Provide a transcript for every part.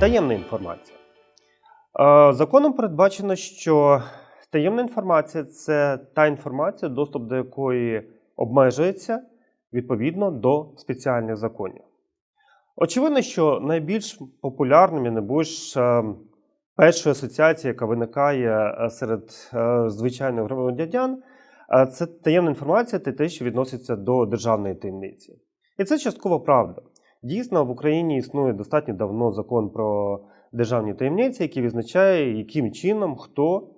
Таємна інформація. Законом передбачено, що таємна інформація це та інформація, доступ до якої обмежується відповідно до спеціальних законів. Очевидно, що найбільш популярним і найбільш е, першою асоціацією, яка виникає е, серед е, звичайних громадян, це таємна інформація та те, що відноситься до державної таємниці. І це частково правда. Дійсно, в Україні існує достатньо давно закон про державні таємниці, який визначає, яким чином хто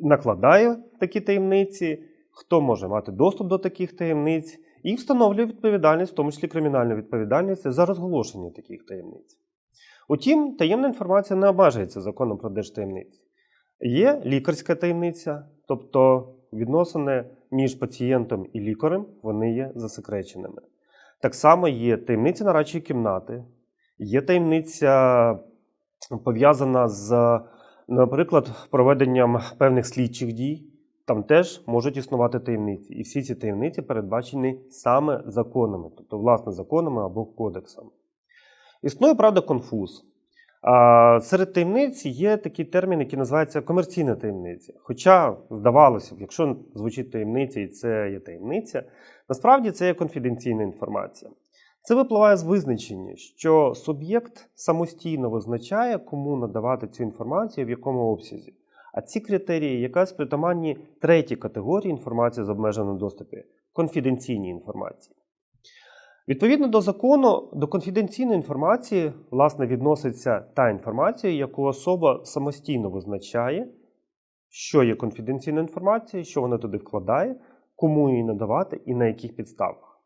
накладає такі таємниці, хто може мати доступ до таких таємниць, і встановлює відповідальність, в тому числі кримінальну відповідальність за розголошення таких таємниць. Утім, таємна інформація не обмежується законом про держтаємниці. Є лікарська таємниця, тобто відносини між пацієнтом і лікарем вони є засекреченими. Так само є таємниця нарадчої кімнати, є таємниця пов'язана з, наприклад, проведенням певних слідчих дій. Там теж можуть існувати таємниці. І всі ці таємниці передбачені саме законами, тобто, власне, законами або кодексами. Існує, правда, конфуз. Серед таємниць є такий термін, який називається комерційна таємниця. Хоча, здавалося б, якщо звучить таємниця і це є таємниця, насправді це є конфіденційна інформація. Це випливає з визначення, що суб'єкт самостійно визначає, кому надавати цю інформацію, в якому обсязі. А ці критерії якраз притаманні третій категорії інформації з обмеженим доступі конфіденційній інформації. Відповідно до закону, до конфіденційної інформації, власне, відноситься та інформація, яку особа самостійно визначає, що є конфіденційною інформацією, що вона туди вкладає, кому її надавати і на яких підставах.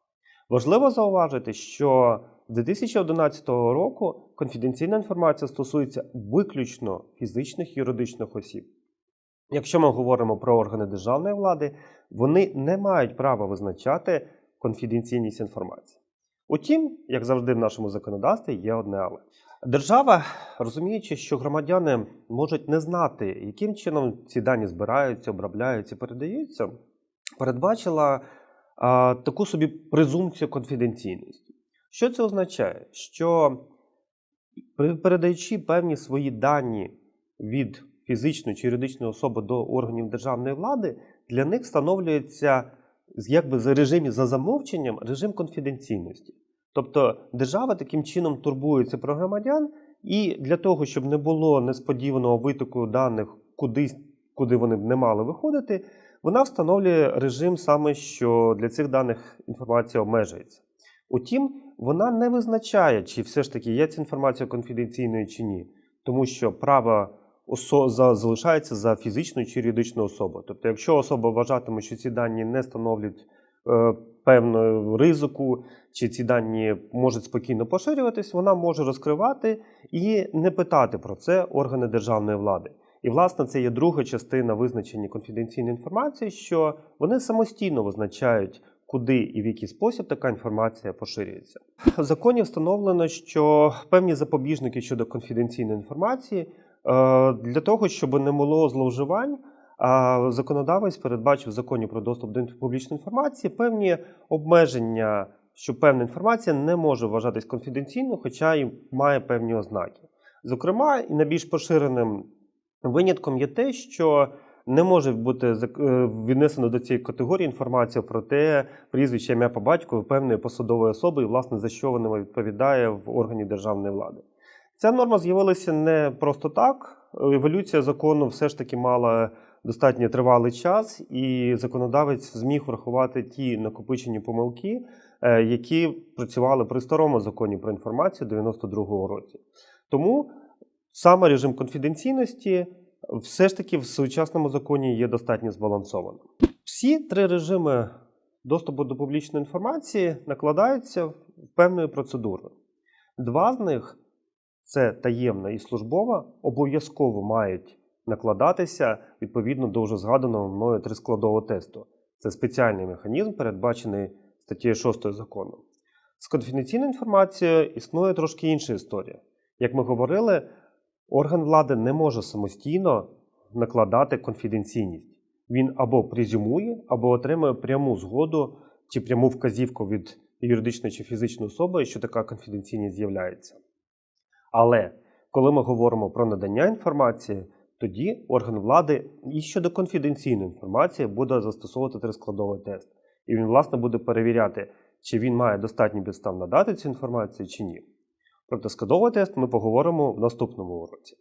Важливо зауважити, що з 2011 року конфіденційна інформація стосується виключно фізичних і юридичних осіб. Якщо ми говоримо про органи державної влади, вони не мають права визначати конфіденційність інформації. Утім, як завжди в нашому законодавстві, є одне але. Держава, розуміючи, що громадяни можуть не знати, яким чином ці дані збираються, обробляються, передаються, передбачила а, таку собі презумпцію конфіденційності. Що це означає? Що передаючи певні свої дані від фізичної чи юридичної особи до органів державної влади, для них встановлюється якби за режимі за замовченням режим конфіденційності. Тобто держава таким чином турбується про громадян, і для того, щоб не було несподіваного витоку даних кудись, куди вони б не мали виходити, вона встановлює режим саме, що для цих даних інформація обмежується. Утім, вона не визначає, чи все ж таки є ця інформація конфіденційною чи ні, тому що право за- залишається за фізичною чи юридичною особою. Тобто, якщо особа вважатиме, що ці дані не становлять е, певного ризику, чи ці дані можуть спокійно поширюватись, вона може розкривати і не питати про це органи державної влади. І, власне, це є друга частина визначення конфіденційної інформації, що вони самостійно визначають, куди і в який спосіб така інформація поширюється. В законі встановлено, що певні запобіжники щодо конфіденційної інформації для того, щоб не було зловживань. Законодавець передбачив в законі про доступ до публічної інформації певні обмеження, що певна інформація не може вважатись конфіденційною, хоча й має певні ознаки. Зокрема, і найбільш поширеним винятком є те, що не може бути е, віднесено до цієї категорії інформація про те, прізвище ім'я по батькові певної посадової особи, і, власне, за що вона відповідає в органі державної влади. Ця норма з'явилася не просто так. Еволюція закону все ж таки мала достатньо тривалий час, і законодавець зміг врахувати ті накопичені помилки, е, які працювали при старому законі про інформацію 92-го році. Тому саме режим конфіденційності все ж таки в сучасному законі є достатньо збалансованим. Всі три режими доступу до публічної інформації накладаються в певною процедурою. Два з них це таємна і службова, обов'язково мають накладатися відповідно до вже згаданого мною трискладового тесту. Це спеціальний механізм, передбачений статтєю 6 закону. З конфіденційною інформацією існує трошки інша історія. Як ми говорили, орган влади не може самостійно накладати конфіденційність. Він або презюмує, або отримує пряму згоду чи пряму вказівку від юридичної чи фізичної особи, що така конфіденційність з'являється. Але коли ми говоримо про надання інформації, тоді орган влади і щодо конфіденційної інформації буде застосовувати трискладовий тест. І він, власне, буде перевіряти, чи він має достатній підстав надати цю інформацію чи ні. Про трискладовий тест ми поговоримо в наступному уроці.